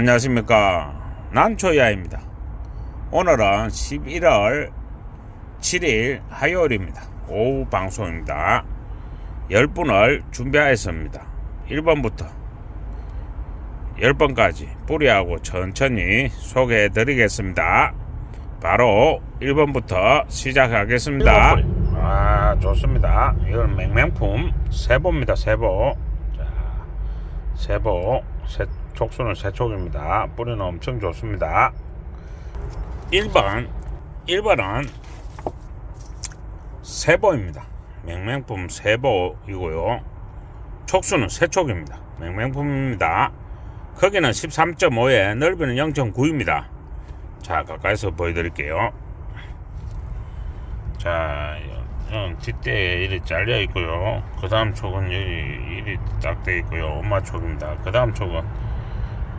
안녕하십니까. 난초야입니다. 오늘은 11월 7일 화요일입니다. 오후 방송입니다. 10분을 준비하였습니다. 1번부터 10번까지 뿌리하고 천천히 소개해 드리겠습니다. 바로 1번부터 시작하겠습니다. 아 좋습니다. 이건 맹맹품 세보입니다. 세보. 자 세보 세, 촉수는 세촉입니다. 뿌리는 엄청 좋습니다. 1번 1번은 세보입니다. 맹맹품 세보이고요. 촉수는 세촉입니다. 맹맹품입니다. 크기는 13.5에 넓이는 0.9입니다. 자 가까이서 보여드릴게요. 자 형, 뒷대에 이리 잘려 있고요. 그 다음 촉은 여기 이리 딱 돼 있고요. 엄마 촉입니다. 그 다음 촉은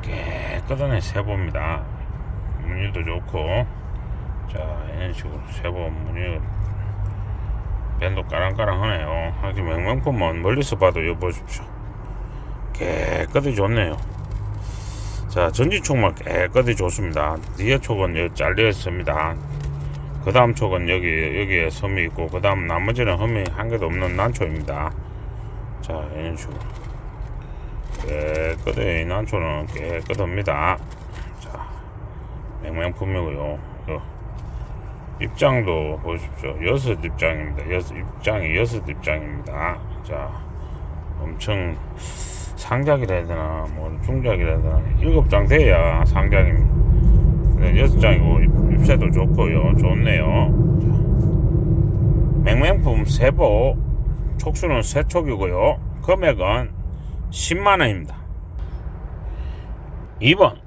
깨끗한 세보입니다. 무늬도 좋고, 자, 이런 식으로 세보 무늬, 밴도 까랑까랑하네요. 하긴 명명품은 멀리서 봐도 이거 보십시오. 깨끗이 좋네요. 자, 전지촉만 깨끗이 좋습니다. 뒤에 촉은 여기 잘려 있습니다. 그 다음 촉은 여기 여기에 섬이 있고 그 다음 나머지는 흠이 한 개도 없는 난초입니다 자 이런 식으로 깨끗해. 이 난초는 깨끗합니다. 자 맹맹품이고요. 요 입장도 보십시오. 여섯 입장입니다. 여섯 입장이 여섯 입장입니다. 자 엄청 상작이라 해야 되나 뭐 중작이라 해야 되나. 일곱 장 돼야 상작입니다. 네, 여섯 장이고 입 새도 좋고요. 좋네요. 맹맹품 세보 촉수는 세촉이고요. 금액은 10만 원입니다. 2번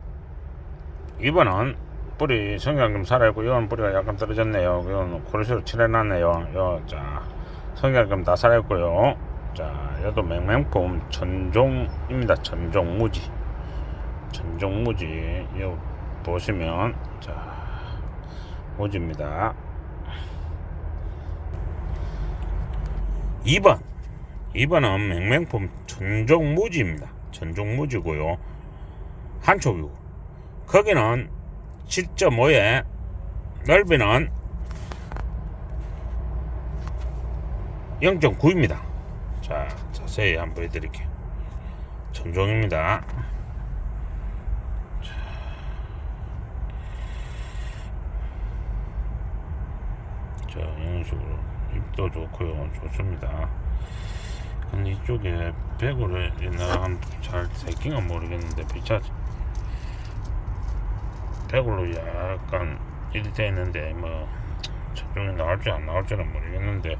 2번은 뿌리 성장 좀 살아있고 이건 뿌리가 약간 떨어졌네요. 이건 코르시로 칠해놨네요. 요, 자 성장 좀 다 살아있고요. 자 얘도 맹맹품 전종입니다. 전종무지 전종무지 요 보시면 자 오지입니다 2번 2번은 맹맹품 전종무지입니다. 전종무지고요. 한쪽이고. 거기는 7.5에 넓이는 0.9입니다. 자 자세히 한번 보여드릴게요. 전종입니다. 자 이런 식으로 입도 좋고요. 좋습니다 이쪽에 배구를 내가 한잘 새끼가 모르겠는데 비차지 배구로 약간 돼 있는데 뭐 저쪽에 나올지 안 나올지는 모르겠는데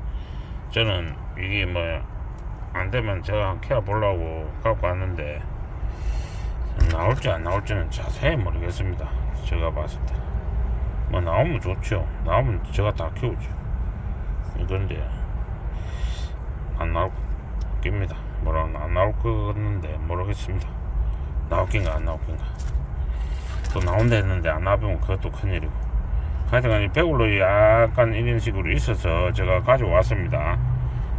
저는 이게 뭐 안 되면 제가 한 케어 보려고 갖고 왔는데 나올지 안 나올지는 자세히 모르겠습니다 제가 봤을 때 뭐 나오면 좋죠. 나오면 제가 다 키우죠. 이건데 안 나올 겁니다. 뭐라 안 나올 것 같는데 모르겠습니다. 나올긴가 안 나올긴가. 또 나온다 했는데 안 나오면 그것도 큰일이고. 하여튼간 이 배울로 약간 이런 식으로 있어서 제가 가지고 왔습니다.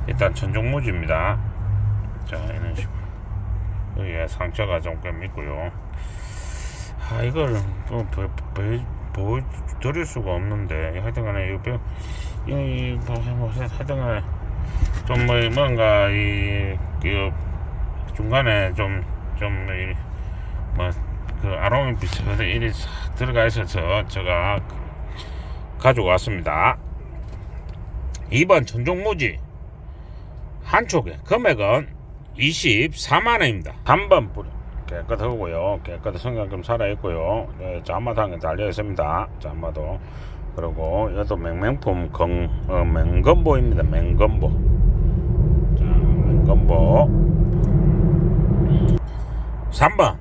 일단 전종무지입니다. 자 이런 식으로 여기에 상처가 조금 있고요. 아 이걸 뭐 보, 보, 보여드릴 수가 없는데 하여튼간에 이거 뼈- 이 뭐, 뭐 하여튼간에 좀 뭐, 뭔가 이, 그 중간에 좀좀뭐그 아로마 비슷해서 일이 싹 들어가 있어서 제가 가지고 왔습니다. 2번 전종무지 한 쪽에 금액은 24만 원입니다. 3번 뿌리 깨끗하고요. 깨끗한 성경금 살아있고요. 네, 잔마당에 달려 있습니다. 잔마도. 그리고 이것도 맹맹품 건, 어, 맹건보입니다. 맹건보. 자, 맹건보. 3번.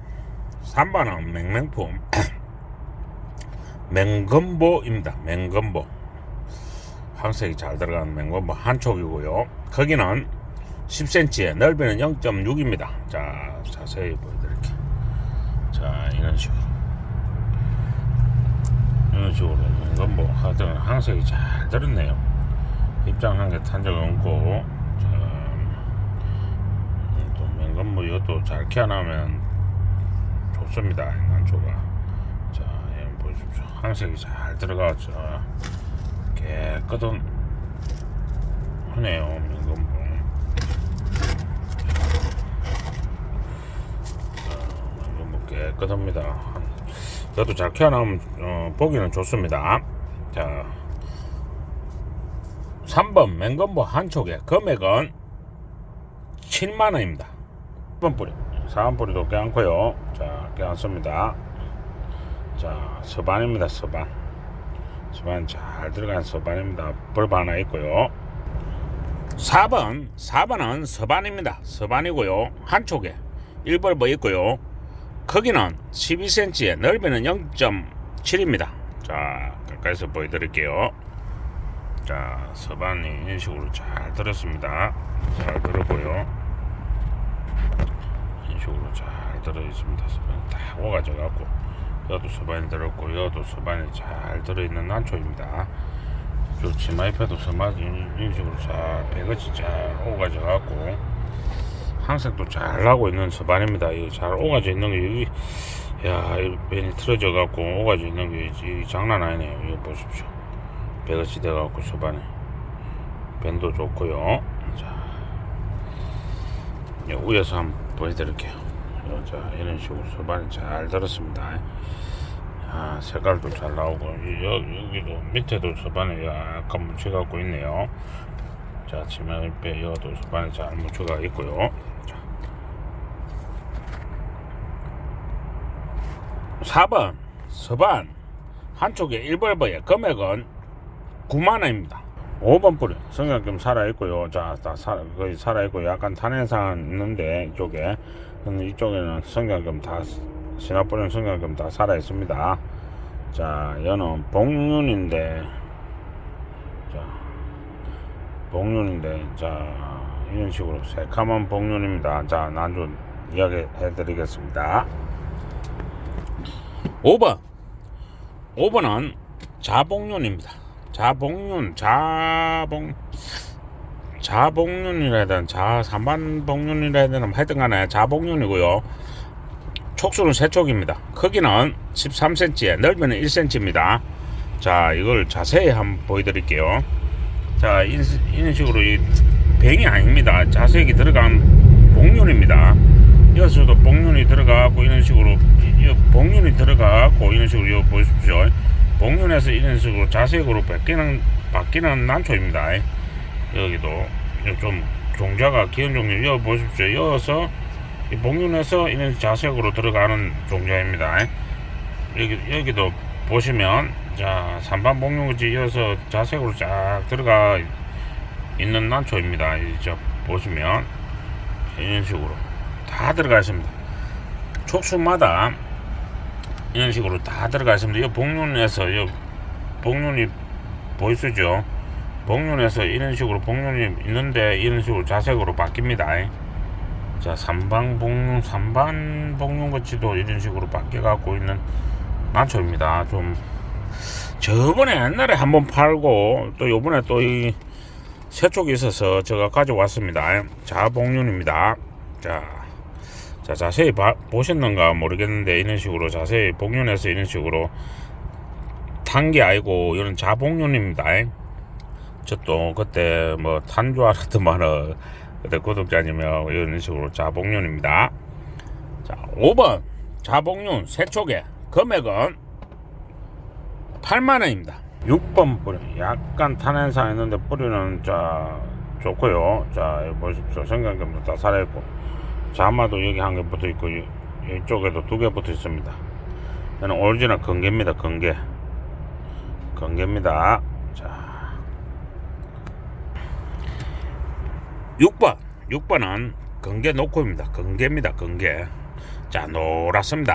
3번은 맹맹품. 맹건보입니다. 맹건보. 황색이 잘 들어가는 맹건보 한쪽이고요. 거기는 10cm에 넓이는 0.6입니다. 자, 자세히 보여드릴게요. 자, 이런 식으로. 이런 식으로. 뭐, 하여튼 항색이 잘 들었네요. 입장 한개탄적 없고, 자, 음, 또 맹건 뭐 이것도 잘 키워나면 좋습니다. 난초가. 자, 예, 보십시오. 항색이 잘 들어가죠. 깨끗한 하네요. 민건봉 뭐 깨끗합니다. 그래도 잘 키워나오면 어, 보기는 좋습니다. 자, 3번 맹건보 한 촉에 금액은 7만 원입니다. 1번 뿌리, 4번 뿌리도 껴안고요. 자, 껴안습니다. 자, 서반입니다. 서반. 서반 잘 들어간 서반입니다. 벌바 하나 있고요. 4번, 4번은 서반입니다. 서반이고요. 한쪽에 1벌버 있고요. 크기는 12cm에 넓이는 0.7입니다. 자, 가까이서 보여드릴게요. 자, 서반이 이런 식으로 잘 들었습니다. 잘 들었고요. 식으로 잘 들어 있습니다. 서반이 딱 오가져 갖고 여도 서반이 들었고 여도 서반이 잘 들어 있는 난초입니다. 저 치마 잎에도 서반이 이런 식으로 잘 배것이 잘 오가져 갖고 항색도 잘 나고 있는 서반입니다. 이거 잘 오가져 있는 게 여기 야, 이 벤이 틀어져 갖고 오가져 있는 게 이 장난 아니네요. 이거 보십시오. 배것이 돼 갖고 서반에 벤도 좋고요. 자, 예, 위에서 한번 보여드릴게요. 어, 자, 이런 식으로 서반이 잘 들었습니다. 아, 색깔도 잘 나오고 이- 여, 여기도 밑에도 서반이 약간 묻혀갖고 있네요. 자, 치마잎에 여도 서반이 잘 묻혀가 있고요. 자. 4번 서반 한쪽에 1벌버의 금액은 9만원입니다 5번 뿌리. 성냥금 살아있고요. 자 다 살아, 거의 살아있고 약간 탄현상 있는데 이쪽에. 근데 이쪽에는 성냥금 다 신화뿌리는 성냥금 다 살아있습니다. 자 얘는 복륜인데 자 복륜인데 자 이런 식으로 새카만 복륜입니다. 자 난주 이야기 해드리겠습니다. 5번. 5번은 자복륜입니다. 자복륜, 자복, 자복륜이라 해야 되나, 자, 삼반복륜이라 해야 되나, 하여튼 간에 자복륜이고요. 촉수는 세 촉입니다. 크기는 13cm에 넓이는 1cm입니다. 자, 이걸 자세히 한번 보여드릴게요. 자, 이런, 식으로 이 뱅이 아닙니다. 자색이 들어간 복륜입니다. 여기서도 복륜이 들어가고 이런 식으로 이- 이 복륜이 들어가고 이런 식으로 보십시오. 복륜에서 이런 식으로 자색으로 바뀌는 바뀌는 난초입니다. 여기도 좀 종자가 기운 종류 여기 보십시오. 여기서 이 복륜에서 이런 자색으로 들어가는 종자입니다. 여기 여기도 보시면 자 삼반 복륜같이 이어서 자색으로 쫙 들어가 있는 난초입니다. 이저 보시면 이런 식으로 다 들어가 있습니다. 촉수마다 이런 식으로 다 들어가 있습니다. 이 복륜에서 이 복륜이 보이시죠? 복륜에서 이런 식으로 복륜이 있는데 이런 식으로 자색으로 바뀝니다. 자, 삼방 복륜, 삼반 복륜 같이도 이런 식으로 바뀌어 갖고 있는 난초입니다. 좀 저번에 옛날에 한번 팔고 또 요번에 또 이 새 쪽이 있어서 제가 가져왔습니다. 자복륜입니다. 자, 자 자세히 봐- 보셨는가 모르겠는데 이런 식으로 자세히 복륜해서 이런 식으로 탄 게 아니고 이런 자복륜입니다. 저도 그때 뭐 탄 줄 알았더만은 그때 구독자님이 이런 식으로 자복륜입니다. 자, 5번 자복륜 세촉에 금액은 8만 원입니다. 6번 뿌리 약간 탄현상 있는데 뿌리는 자 좋고요. 자 보십시오. 성경금도 다 살아있고 자마도 여기 한 개 붙어 있고 이- 이쪽에도 두 개 붙어 있습니다. 얘는 오리지널 건개입니다. 건개 건개입니다. 자 6번 6번은 건개 놓고입니다. 건개입니다. 건개 자 노랗습니다.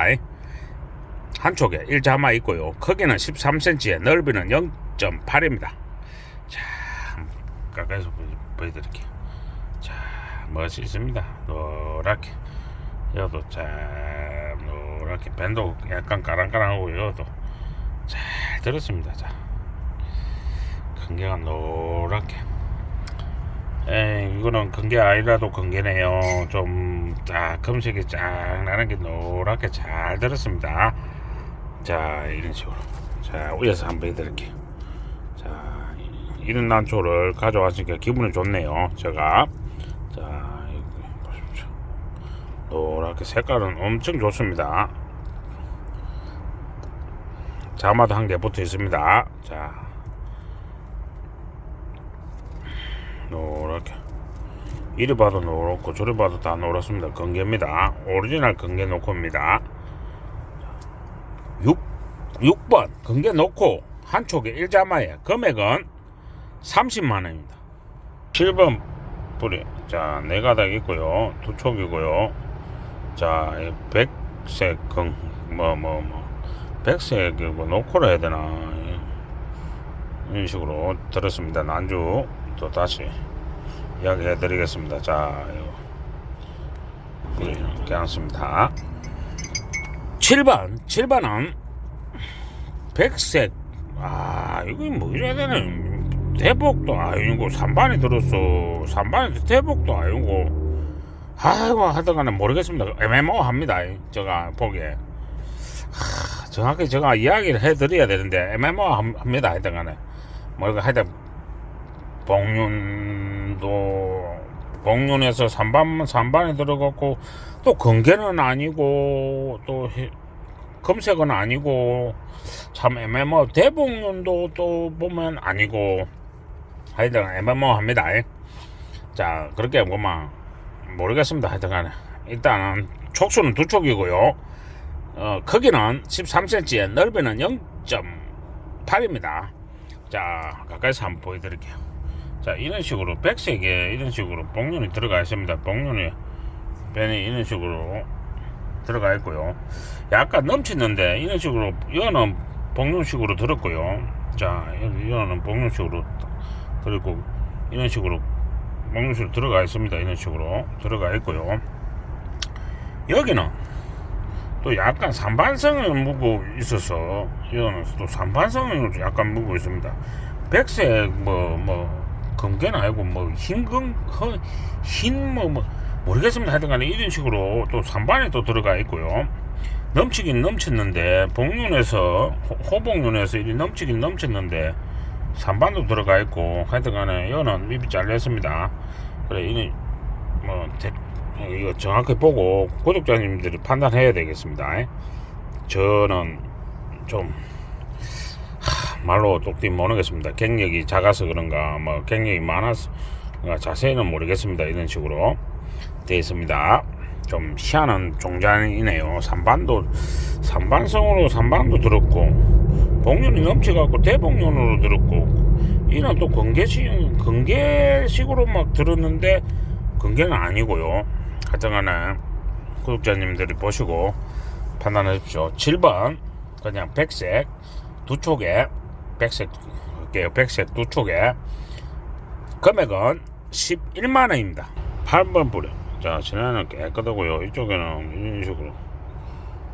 한쪽에 1자마 있고요. 크기는 13cm에 넓이는 0.8입니다. 자, 가까이서 보여, 보여드릴게요. 자, 멋있습니다. 노랗게. 여도 자, 노랗게. 밴도 약간 까랑까랑하고 여도 잘 들었습니다. 자, 큰개가 노랗게. 에 이거는 근게 아니라도 근게네요. 좀딱 검색이 쫙 나는 게 노랗게 잘 들었습니다. 자 이런 식으로 자 위에서 한번 해드릴게요. 자 이- 이런 난초를 가져왔으니까 기분이 좋네요. 제가 자 여기 보십시오. 노랗게 색깔은 엄청 좋습니다. 자마도 한 개 붙어 있습니다. 자 노랗게 이리 봐도 노랗고 저리 봐도 다 노랗습니다. 건개입니다. 오리지널 건개 놓고입니다. 6, 6번 건개 놓고 한 촉에 1자마에 금액은 30만원입니다. 7번 뿌리 자 네 가닥 있고요. 두 촉이고요. 자이 백색 건뭐 뭐 뭐. 백색이고 노코라 해야 되나? 예. 이런 식으로 들었습니다. 난주 또 다시 이야기해 드리겠습니다. 자 이렇게 앉습니다. 7번 7번은 백색. 아 이거 뭐 이래야 되나 대복도 아니고 산반이 들었어. 산반이 대복도 아니고. 아이고 하여튼간에 모르겠습니다. 애매모호합니다 제가 보기에. 하, 정확히 제가 이야기를 해드려야 되는데 애매모호합니다 하여튼간에. 뭐 이거 하여튼 복륜도 복륜에서 산반 산반이 들어갔고 또 건개는 아니고 또 해- 검색은 아니고 참 애매모 대복륜도 또 보면 아니고 하여튼 애매모호합니다. 자 그렇게 보면 모르겠습니다. 하여튼간에 일단은 촉수는 두 촉이고요. 어, 크기는 13cm에 넓이는 0.8입니다. 자 가까이서 한번 보여드릴게요. 자 이런 식으로 백색에 이런 식으로 복륜이 들어가 있습니다. 복륜이 변이 이런 식으로 들어가 있고요. 약간 넘치는데 이런 식으로 이거는 복륜식으로 들었고요. 자 이거는 복륜식으로 들었고 이런 식으로 복륜식으로 들어가 있습니다. 이런 식으로 들어가 있고요. 여기는 또 약간 산반성을 묻고 있어서 이거는 또 산반성을 약간 묻고 있습니다. 백색 뭐뭐 아니고 뭐 흰금 흰뭐 뭐 모르겠습니다. 하여튼간에 이런 식으로 또 산반에 또 들어가 있고요. 넘치긴 넘쳤는데 복륜에서 호- 호복륜에서 이 넘치긴 넘쳤는데 산반도 들어가 있고 하여튼간에 이거는 립이 잘렸습니다. 그래 이는 뭐 대- 이거 정확히 보고 구독자님들이 판단해야 되겠습니다. 저는 좀 하, 말로 똑띠 모르겠습니다. 경력이 작아서 그런가 뭐 경력이 많아서 자세히는 모르겠습니다. 이런 식으로 되어 있습니다. 좀 희한한 종장이네요. 산반도 산반성으로 산반도 들었고 복륜이 넘쳐갖고 대복륜으로 들었고 이는 또 건개식 건개식으로 막 들었는데 건개는 아니고요. 하여튼간에 구독자님들이 보시고 판단하십시오. 7번 그냥 백색 두 촉에 백색 할게요 백색 두 촉에 금액은 11만 원입니다. 8번 뿌려. 자 지난해는 깨끗하고요. 이쪽에는 이런 식으로.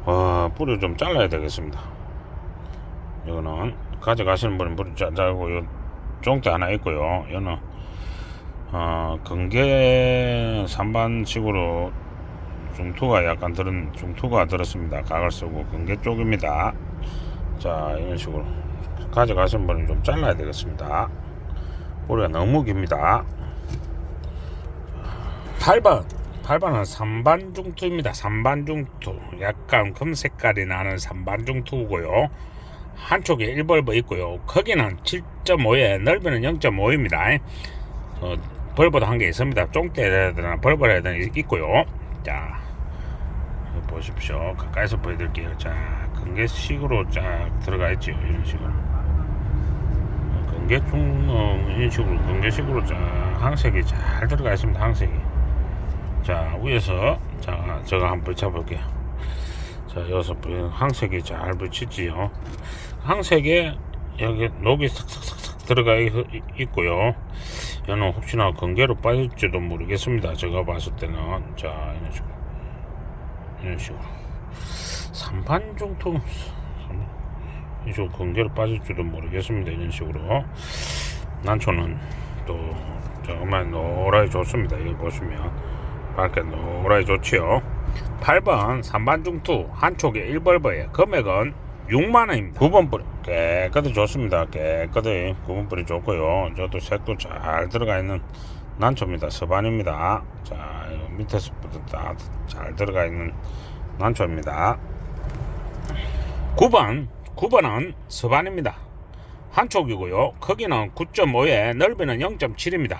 와 뿌리 좀 잘라야 되겠습니다 이거는 가져가시는 분은 뿌리 잘라고 요 종대 하나 있고요. 이거는 어 건개 산반식으로 중투가 약간 들은 중투가 들었습니다. 각을 쓰고 건개 쪽입니다. 자 이런 식으로 가져가시는 분은 좀 잘라야 되겠습니다. 뿌리가 너무 깁니다. 8번 8번은 삼반중투입니다. 삼반중투. 약간 금색깔이 나는 삼반중투고요 한쪽에 1벌버 있고요. 크기는 7.5에 넓이는 0.5입니다. 어, 벌버도 한 개 있습니다. 쫑대를 해야 되나 벌버를 해야 되나 있고요. 자 보십시오. 가까이서 보여드릴게요. 자 근개식으로 쫙 들어가 있죠 이런 식으로. 근개 중 어, 이런 식으로 근개식으로 쫙 항색이 잘 들어가 있습니다 항색이. 자 위에서 자 제가 한번 붙여볼게요 자 여기서 보- 항색이 잘 붙이지요. 항색에 여기 녹이 싹싹싹싹 들어가 있- 있고요. 얘는 혹시나 건개로 빠질지도 모르겠습니다. 제가 봤을 때는. 자 이런 식으로. 이런 식으로. 삼반 정도 이쪽 건개로 빠질지도 모르겠습니다. 이런 식으로. 난초는 또 정말 노랗게 좋습니다. 여기 보시면. 밝게 노랗게 좋지요. 8번 삼반중투 한 촉에 1벌버에 금액은 6만원입니다. 9번 뿌리 깨끗이 좋습니다. 깨끗이 9번 뿌리 좋고요. 저도 색도 잘 들어가 있는 난초입니다. 서반입니다. 자 밑에서부터 다 잘 들어가 있는 난초입니다. 9번 9번은 서반입니다. 한 촉이고요. 크기는 9.5에 넓이는 0.7입니다.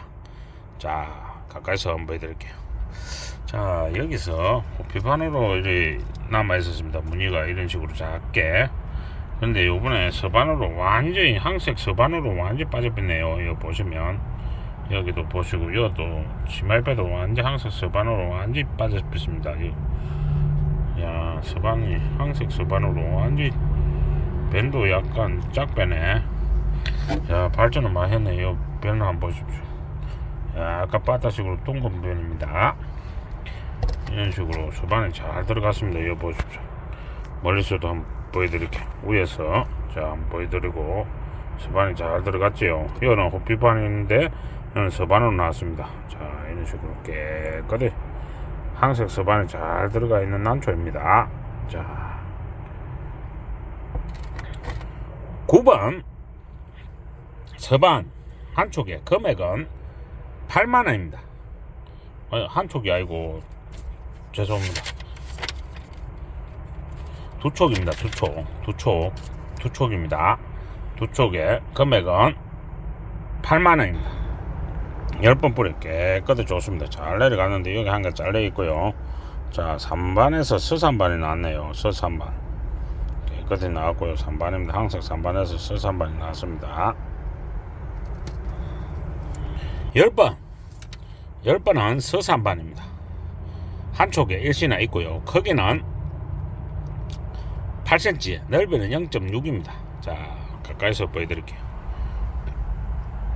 자 가까이서 한번 보여드릴게요. 자 여기서 비판으로 이렇게 남아 있었습니다. 무늬가 이런 식으로 작게. 근데 요번에 서반으로 완전히 항색 서반으로 완전히 빠져있네요. 이거 보시면 여기도 보시고 여도 치말배도 완전 항색 서반으로 완전히 빠져있습니다. 야 서반이 항색 서반으로 완전히 밴도 약간 짝배네. 야 발전을 많이 했네 요. 변을 한번 보십시오. 야, 아까 바다식으로 동금 변입니다. 이런 식으로 수반에 잘 들어갔습니다. 이거 보십시오. 멀리서도 한번 보여드릴게요. 위에서 자 한번 보여드리고 수반이 잘 들어갔지요. 이거는 호피반인데 이거는 서반으로 나왔습니다. 자 이런 식으로 깨끗이 항색 서반이 잘 들어가 있는 난초입니다. 자 9번 서반 한 촉의 금액은 8만 원입니다. 아니, 한 촉이 아니고 죄송합니다. 두 촉입니다. 두 촉, 두 촉, 두 촉입니다. 두 촉의 금액은 8만 원입니다. 10번 뿌리 깨끗이 좋습니다. 잘 내려갔는데 여기 한 개 잘려 있고요. 자, 3반에서 서산반이 나왔네요. 서산반. 깨끗이 나왔고요. 3반입니다. 항상 3반에서 서산반이 나왔습니다. 10번. 10번은 서산반입니다. 한쪽에 일시나 있고요. 크기는 8cm, 넓이는 0.6입니다. 자, 가까이서 보여드릴게요.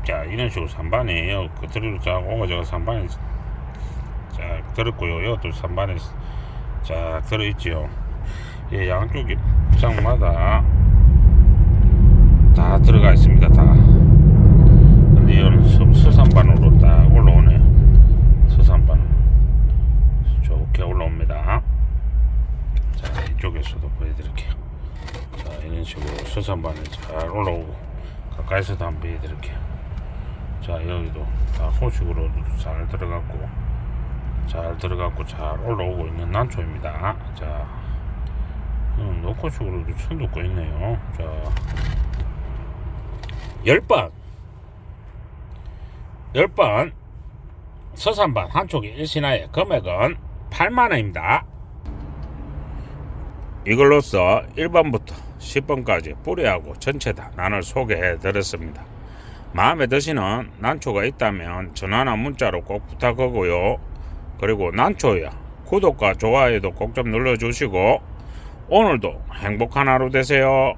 자, 이런 식으로 3반이에요. 그대로 자, 오가자가 3반이 자, 들었고요. 이것도 3반에 자, 들어있지요. 예, 양쪽이 부상마다 다 들어가 있습니다. 다. 근데 이거는 서- 서산반으로 딱 올라오네요. 서산반. 좋게 올라옵니다. 자, 이쪽에서도 보여드릴게요. 자, 이런 식으로 서산반이 잘 올라오고, 가까이서도 한번 보여드릴게요. 자, 여기도 다 호식으로 잘 들어갔고, 잘 들어갔고, 잘 올라오고 있는 난초입니다. 자, 음, 노코식으로도 천 돋고 있네요. 자, 10번. 10번. 서산반 한쪽에 일신하의 금액은 8만원입니다. 이걸로써 1번부터 10번까지 뿌리하고 전체 다 난을 소개해 드렸습니다. 마음에 드시는 난초가 있다면 전화나 문자로 꼭 부탁하고요. 그리고 난초야 구독과 좋아요도 꼭 좀 눌러주시고 오늘도 행복한 하루 되세요.